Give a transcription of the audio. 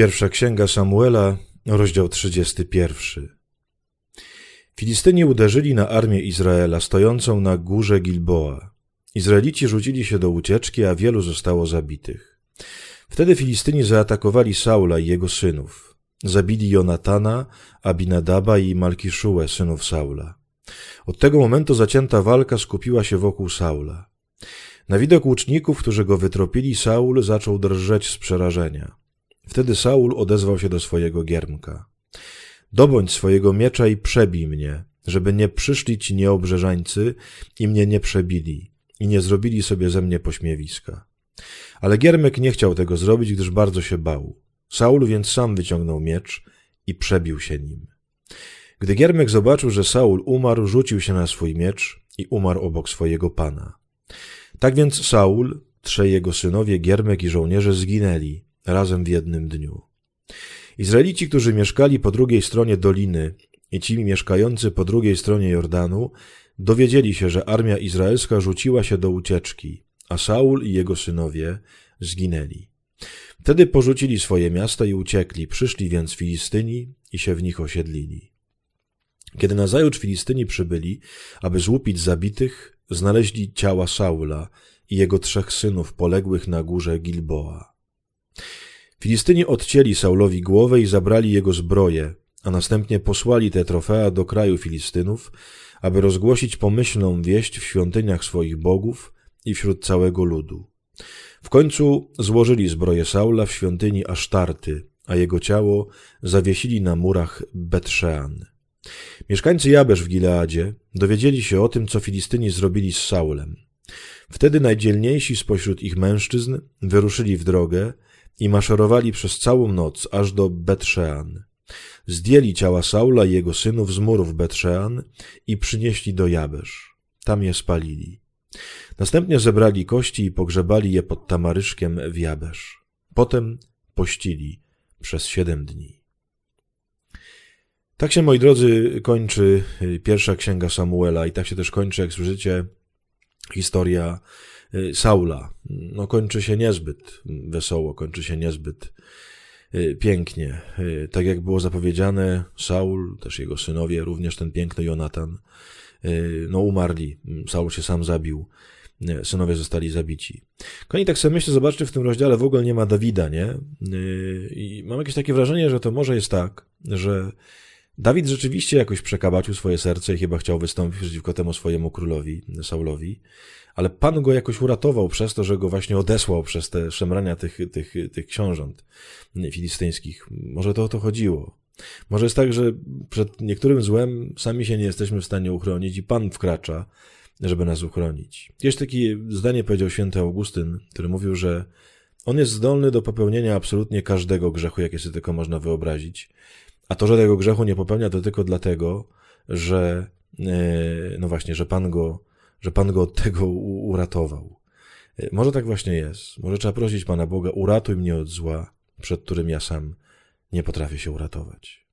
Pierwsza księga Samuela, rozdział 31. Filistyni uderzyli na armię Izraela stojącą na górze Gilboa. Izraelici rzucili się do ucieczki, a wielu zostało zabitych. Wtedy Filistyni zaatakowali Saula i jego synów. Zabili Jonatana, Abinadaba i Malkiszułę, synów Saula. Od tego momentu zacięta walka skupiła się wokół Saula. Na widok łuczników, którzy go wytropili, Saul zaczął drżeć z przerażenia. Wtedy Saul odezwał się do swojego giermka. Dobądź swojego miecza i przebij mnie, żeby nie przyszli ci nieobrzeżańcy i mnie nie przebili i nie zrobili sobie ze mnie pośmiewiska. Ale giermek nie chciał tego zrobić, gdyż bardzo się bał. Saul więc sam wyciągnął miecz i przebił się nim. Gdy giermek zobaczył, że Saul umarł, rzucił się na swój miecz i umarł obok swojego pana. Tak więc Saul, trzej jego synowie, giermek i żołnierze zginęli razem w jednym dniu. Izraelici, którzy mieszkali po drugiej stronie doliny i ci mieszkający po drugiej stronie Jordanu, dowiedzieli się, że armia izraelska rzuciła się do ucieczki, a Saul i jego synowie zginęli. Wtedy porzucili swoje miasta i uciekli, przyszli więc Filistyni i się w nich osiedlili. Kiedy nazajutrz Filistyni przybyli, aby złupić zabitych, znaleźli ciała Saula i jego trzech synów poległych na górze Gilboa. Filistyni odcięli Saulowi głowę i zabrali jego zbroję, a następnie posłali te trofea do kraju Filistynów, aby rozgłosić pomyślną wieść w świątyniach swoich bogów i wśród całego ludu. W końcu złożyli zbroję Saula w świątyni Asztarty, a jego ciało zawiesili na murach Betrzean. Mieszkańcy Jabesz w Gileadzie dowiedzieli się o tym, co Filistyni zrobili z Saulem. Wtedy najdzielniejsi spośród ich mężczyzn wyruszyli w drogę i maszerowali przez całą noc aż do Betrzean. Zdjęli ciała Saula i jego synów z murów Betrzean i przynieśli do Jabesz. Tam je spalili. Następnie zebrali kości i pogrzebali je pod tamaryszkiem w Jabesz. Potem pościli przez siedem dni. Tak się, moi drodzy, kończy pierwsza księga Samuela i tak się też kończy, jak słyszycie, historia y, Saula. No, kończy się niezbyt wesoło, kończy się niezbyt y, pięknie. Y, tak jak było zapowiedziane, Saul, też jego synowie, również ten piękny Jonatan, no umarli. Saul się sam zabił. Synowie zostali zabici. Koni tak sobie myślę, zobaczcie, w tym rozdziale w ogóle nie ma Dawida, nie? I mam jakieś takie wrażenie, że to może jest tak, że Dawid rzeczywiście jakoś przekabacił swoje serce i chyba chciał wystąpić przeciwko temu swojemu królowi, Saulowi, ale Pan go jakoś uratował przez to, że go właśnie odesłał przez te szemrania tych, tych, tych książąt filistyńskich. Może to o to chodziło. Może jest tak, że przed niektórym złem sami się nie jesteśmy w stanie uchronić i Pan wkracza, żeby nas uchronić. Jest takie zdanie powiedział święty Augustyn, który mówił, że on jest zdolny do popełnienia absolutnie każdego grzechu, jakie sobie tylko można wyobrazić. A to, że tego grzechu nie popełnia, to tylko dlatego, że, e, no właśnie, że Pan go, że Pan go od tego uratował. E, może tak właśnie jest. Może trzeba prosić Pana Boga, uratuj mnie od zła, przed którym ja sam nie potrafię się uratować.